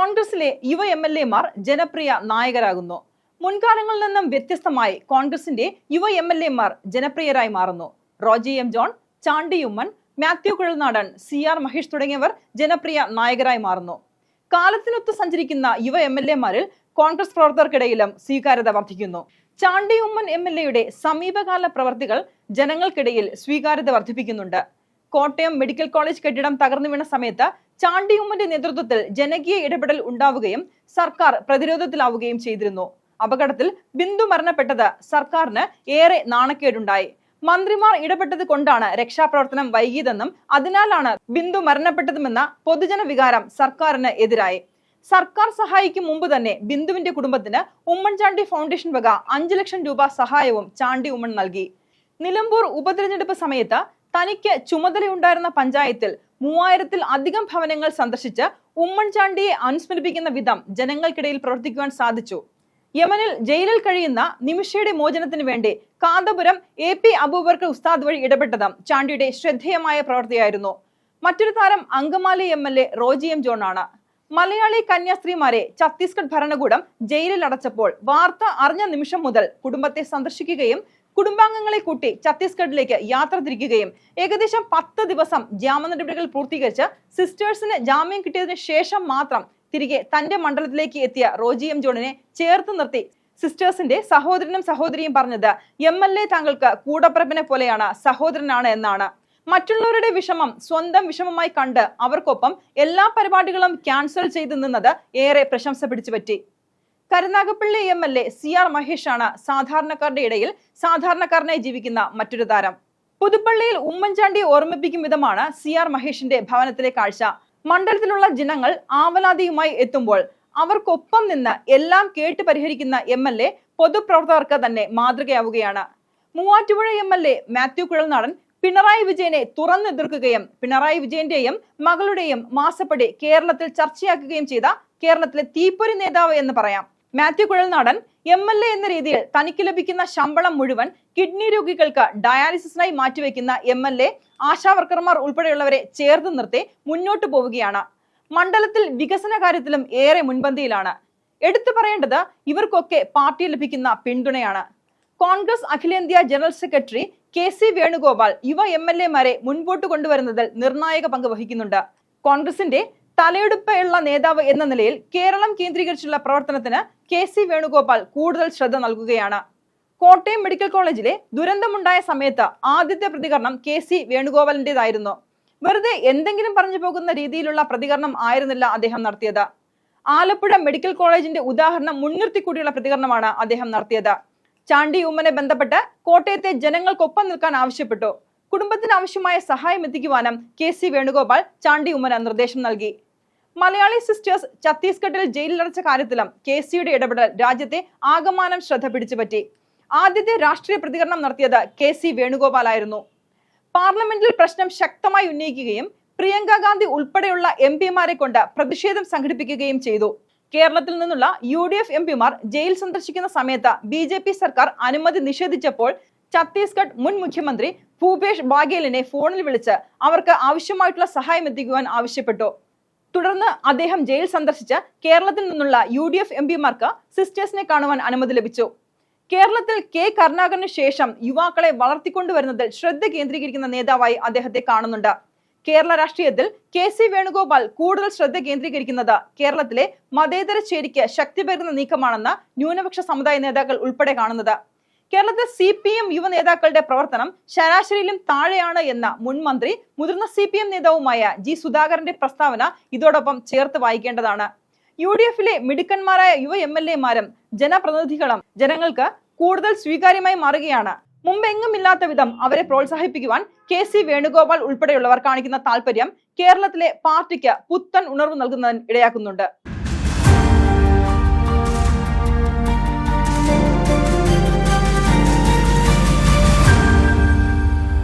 കോൺഗ്രസിലെ യുവ M L എമാർ ജനപ്രിയ നായകരാകുന്നു. മുൻകാലങ്ങളിൽ നിന്നും വ്യത്യസ്തമായി കോൺഗ്രസിന്റെ യുവ എം എൽ എമാർ ജനപ്രിയരായി മാറുന്നു. Roji M John Chandy Oommen Mathew Kuzhalnadan C R Mahesh തുടങ്ങിയവർ ജനപ്രിയ നായകരായി മാറുന്നു. കാലത്തിനൊത്ത് സഞ്ചരിക്കുന്ന യുവ എം എൽ എമാരിൽ കോൺഗ്രസ് പ്രവർത്തകർക്കിടയിലും സ്വീകാര്യത വർദ്ധിക്കുന്നു. ചാണ്ടി ഉമ്മൻ എം എൽ എയുടെ സമീപകാല പ്രവർത്തികൾ ജനങ്ങൾക്കിടയിൽ സ്വീകാര്യത വർദ്ധിപ്പിക്കുന്നുണ്ട്. കോട്ടയം മെഡിക്കൽ കോളേജ് കെട്ടിടം തകർന്നു വീണ സമയത്ത് ചാണ്ടി ഉമ്മന്റെ നേതൃത്വത്തിൽ ജനകീയ ഇടപെടൽ ഉണ്ടാവുകയും സർക്കാർ പ്രതിരോധത്തിലാവുകയും ചെയ്തിരുന്നു. അപകടത്തിൽ ബിന്ദു മരണപ്പെട്ടത് സർക്കാരിന് ഏറെ നാണക്കേടുണ്ടായി. മന്ത്രിമാർ ഇടപെട്ടത് കൊണ്ടാണ് രക്ഷാപ്രവർത്തനം വൈകിയതെന്നും അതിനാലാണ് ബിന്ദു മരണപ്പെട്ടതുമെന്ന പൊതുജന വികാരം സർക്കാരിന് എതിരായി. സർക്കാർ സഹായിക്കും മുമ്പ് തന്നെ ബിന്ദുവിന്റെ കുടുംബത്തിന് ഉമ്മൻചാണ്ടി ഫൗണ്ടേഷൻ വക അഞ്ചു ലക്ഷം രൂപ സഹായവും ചാണ്ടി ഉമ്മൻ നൽകി. നിലമ്പൂർ ഉപതെരഞ്ഞെടുപ്പ് സമയത്ത് തനിക്ക് ചുമതലയുണ്ടായിരുന്ന പഞ്ചായത്തിൽ മൂവായിരത്തിൽ അധികം ഭവനങ്ങൾ സന്ദർശിച്ച് ഉമ്മൻചാണ്ടിയെ അനുസ്മരിപ്പിക്കുന്ന വിധം ജനങ്ങൾക്കിടയിൽ പ്രവർത്തിക്കുവാൻ സാധിച്ചു. യമനിൽ ജയിലിൽ കഴിയുന്ന നിമിഷയുടെ മോചനത്തിന് വേണ്ടി കാന്തപുരം എ പി അബൂബക്കർ ഉസ്താദ് വഴി ഇടപെട്ടതും ചാണ്ടിയുടെ ശ്രദ്ധേയമായ പ്രവൃത്തിയായിരുന്നു മറ്റൊരു താരം Angamaly M L A Roji M John ആണ് മലയാളി കന്യാസ്ത്രീമാരെ ഛത്തീസ്ഗഡ് ഭരണകൂടം ജയിലിൽ അടച്ചപ്പോൾ വാർത്ത അറിഞ്ഞ നിമിഷം മുതൽ കുടുംബത്തെ സന്ദർശിക്കുകയും കുടുംബാംഗങ്ങളെ കൂട്ടി ഛത്തീസ്ഗഡിലേക്ക് യാത്ര തിരിക്കുകയും ഏകദേശം പത്ത് ദിവസം ജാമ്യ നടപടികൾ പൂർത്തീകരിച്ച് സിസ്റ്റേഴ്സിന് ജാമ്യം കിട്ടിയതിനു ശേഷം മാത്രം തിരികെ തന്റെ മണ്ഡലത്തിലേക്ക് എത്തിയ റോജി എം ജോണിനെ ചേർത്ത് നിർത്തി. സിസ്റ്റേഴ്സിന്റെ സഹോദരനും സഹോദരിയും പറഞ്ഞത് എം എൽ എ താങ്കൾക്ക് കൂടപ്പിറപ്പിനെ പോലെയാണ് സഹോദരനാണ് എന്നാണ്. മറ്റുള്ളവരുടെ വിഷമം സ്വന്തം വിഷമമായി കണ്ട് അവർക്കൊപ്പം എല്ലാ പരിപാടികളും ക്യാൻസൽ ചെയ്തു നിന്നത് ഏറെ പ്രശംസ പിടിച്ചുപറ്റി. Karunagappally M L A C R മഹേഷാണ് സാധാരണക്കാരുടെ ഇടയിൽ സാധാരണക്കാരനായി ജീവിക്കുന്ന മറ്റൊരു താരം. പുതുപ്പള്ളിയിൽ ഉമ്മൻചാണ്ടി ഓർമ്മിപ്പിക്കും വിധമാണ് സി ആർ മഹേഷിന്റെ ഭവനത്തിലെ കാഴ്ച. മണ്ഡലത്തിലുള്ള ജനങ്ങൾ ആവലാതിയുമായി എത്തുമ്പോൾ അവർക്കൊപ്പം നിന്ന് എല്ലാം കേട്ട് പരിഹരിക്കുന്ന എം എൽ എ പൊതുപ്രവർത്തകർക്ക് തന്നെ മാതൃകയാവുകയാണ്. Muvattupuzha M L A Mathew Kuzhalnadan Pinarayi വിജയനെ തുറന്നെതിർക്കുകയും പിണറായി വിജയന്റെയും മകളുടെയും മാസപ്പടി കേരളത്തിൽ ചർച്ചയാക്കുകയും ചെയ്ത കേരളത്തിലെ തീപ്പൊരി നേതാവ് എന്ന് പറയാം. Mathew Kuzhalnadan M L A എന്ന രീതിയിൽ തനിക്ക് ലഭിക്കുന്ന ശമ്പളം മുഴുവൻ കിഡ്നി രോഗികൾക്ക് ഡയാലിസിസിനായി മാറ്റിവെക്കുന്ന എം എൽ എ ആശാവർക്കർമാർ ഉൾപ്പെടെയുള്ളവരെ ചേർത്ത് നിർത്തി മുന്നോട്ടു പോവുകയാണ്. മണ്ഡലത്തിൽ വികസന കാര്യത്തിലും ഏറെ മുൻപന്തിയിലാണ്. എടുത്തു പറയേണ്ടത് ഇവർക്കൊക്കെ പാർട്ടി ലഭിക്കുന്ന പിന്തുണയാണ്. കോൺഗ്രസ് അഖിലേന്ത്യാ general secretary K C Venugopal യുവ എം എൽ എമാരെ മുൻപോട്ട് കൊണ്ടുവരുന്നതിൽ നിർണായക പങ്ക് വഹിക്കുന്നുണ്ട്. കോൺഗ്രസിന്റെ തലയെടുപ്പുള്ള നേതാവ് എന്ന നിലയിൽ കേരളം കേന്ദ്രീകരിച്ചുള്ള പ്രവർത്തനത്തിന് കെ സി വേണുഗോപാൽ കൂടുതൽ ശ്രദ്ധ നൽകുകയാണ്. കോട്ടയം മെഡിക്കൽ കോളേജിലെ ദുരന്തമുണ്ടായ സമയത്ത് ആദ്യത്തെ പ്രതികരണം കെ സി വേണുഗോപാലിന്റേതായിരുന്നു. വെറുതെ എന്തെങ്കിലും പറഞ്ഞു പോകുന്ന രീതിയിലുള്ള പ്രതികരണം ആയിരുന്നില്ല അദ്ദേഹം നടത്തിയത്. ആലപ്പുഴ മെഡിക്കൽ കോളേജിന്റെ ഉദാഹരണം മുൻനിർത്തിക്കൂടിയുള്ള പ്രതികരണമാണ് അദ്ദേഹം നടത്തിയത്. ചാണ്ടി ഉമ്മനെ ബന്ധപ്പെട്ട് കോട്ടയത്തെ ജനങ്ങൾക്കൊപ്പം നിൽക്കാൻ ആവശ്യപ്പെട്ടു. കുടുംബത്തിന് ആവശ്യമായ സഹായം എത്തിക്കുവാനും കെ സി വേണുഗോപാൽ ചാണ്ടി ഉമ്മന് നിർദ്ദേശം നൽകി. മലയാളി സിസ്റ്റേഴ്സ് ഛത്തീസ്ഗഡിൽ ജയിലിലടച്ച കാര്യത്തിലും കെ സിയുടെ ഇടപെടൽ രാജ്യത്തെ ആകമാനം ശ്രദ്ധ പിടിച്ചുപറ്റി ആദ്യത്തെ രാഷ്ട്രീയ പ്രതികരണം നടത്തിയത് കെ സി വേണുഗോപാലായിരുന്നു. പാർലമെന്റിൽ പ്രശ്നം ശക്തമായി ഉന്നയിക്കുകയും പ്രിയങ്ക ഗാന്ധി ഉൾപ്പെടെയുള്ള എം പിമാരെ കൊണ്ട് പ്രതിഷേധം സംഘടിപ്പിക്കുകയും ചെയ്തു. കേരളത്തിൽ നിന്നുള്ള യു ഡി എഫ് എം പിമാർ ജയിൽ സന്ദർശിക്കുന്ന സമയത്ത് ബി ജെ പി സർക്കാർ അനുമതി നിഷേധിച്ചപ്പോൾ ഛത്തീസ്ഗഡ് മുൻ മുഖ്യമന്ത്രി ഭൂപേഷ് ബാഗേലിനെ ഫോണിൽ വിളിച്ച് അവർക്ക് ആവശ്യമായിട്ടുള്ള സഹായം എത്തിക്കുവാൻ ആവശ്യപ്പെട്ടു. തുടർന്ന് അദ്ദേഹം ജയിൽ സന്ദർശിച്ച കേരളത്തിൽ നിന്നുള്ള യു ഡി എഫ് എം പിമാർക്ക് സിസ്റ്റേഴ്സിനെ കാണുവാൻ അനുമതി ലഭിച്ചു. കേരളത്തിൽ കെ കരുണാകരന് ശേഷം യുവാക്കളെ വളർത്തിക്കൊണ്ടുവരുന്നതിൽ ശ്രദ്ധ കേന്ദ്രീകരിക്കുന്ന നേതാവായി അദ്ദേഹത്തെ കാണുന്നുണ്ട്. കേരള രാഷ്ട്രീയത്തിൽ കെ സി വേണുഗോപാൽ കൂടുതൽ ശ്രദ്ധ കേന്ദ്രീകരിക്കുന്നത് കേരളത്തിലെ മതേതര ചേരിക്ക് ശക്തി പകരുന്ന നീക്കമാണെന്ന് ന്യൂനപക്ഷ സമുദായ നേതാക്കൾ ഉൾപ്പെടെ കാണുന്നത്. കേരളത്തിൽ സി പി എം യുവ നേതാക്കളുടെ പ്രവർത്തനം ശരാശരിയിലും താഴെയാണ് എന്ന മുൻ മന്ത്രി മുതിർന്ന സി പി എം നേതാവുമായ ജി സുധാകരന്റെ പ്രസ്താവന ഇതോടൊപ്പം ചേർത്ത് വായിക്കേണ്ടതാണ്. യു ഡി എഫിലെ മിടുക്കന്മാരായ യുവ എം എൽ എമാരും ജനപ്രതിനിധികളും ജനങ്ങൾക്ക് കൂടുതൽ സ്വീകാര്യമായി മാറുകയാണ്. മുമ്പെങ്ങുമില്ലാത്ത വിധം അവരെ പ്രോത്സാഹിപ്പിക്കുവാൻ കെ സി വേണുഗോപാൽ ഉൾപ്പെടെയുള്ളവർ കാണിക്കുന്ന താല്പര്യം കേരളത്തിലെ പാർട്ടിക്ക് പുത്തൻ ഉണർവ് നൽകുന്നതിന് ഇടയാക്കുന്നുണ്ട്.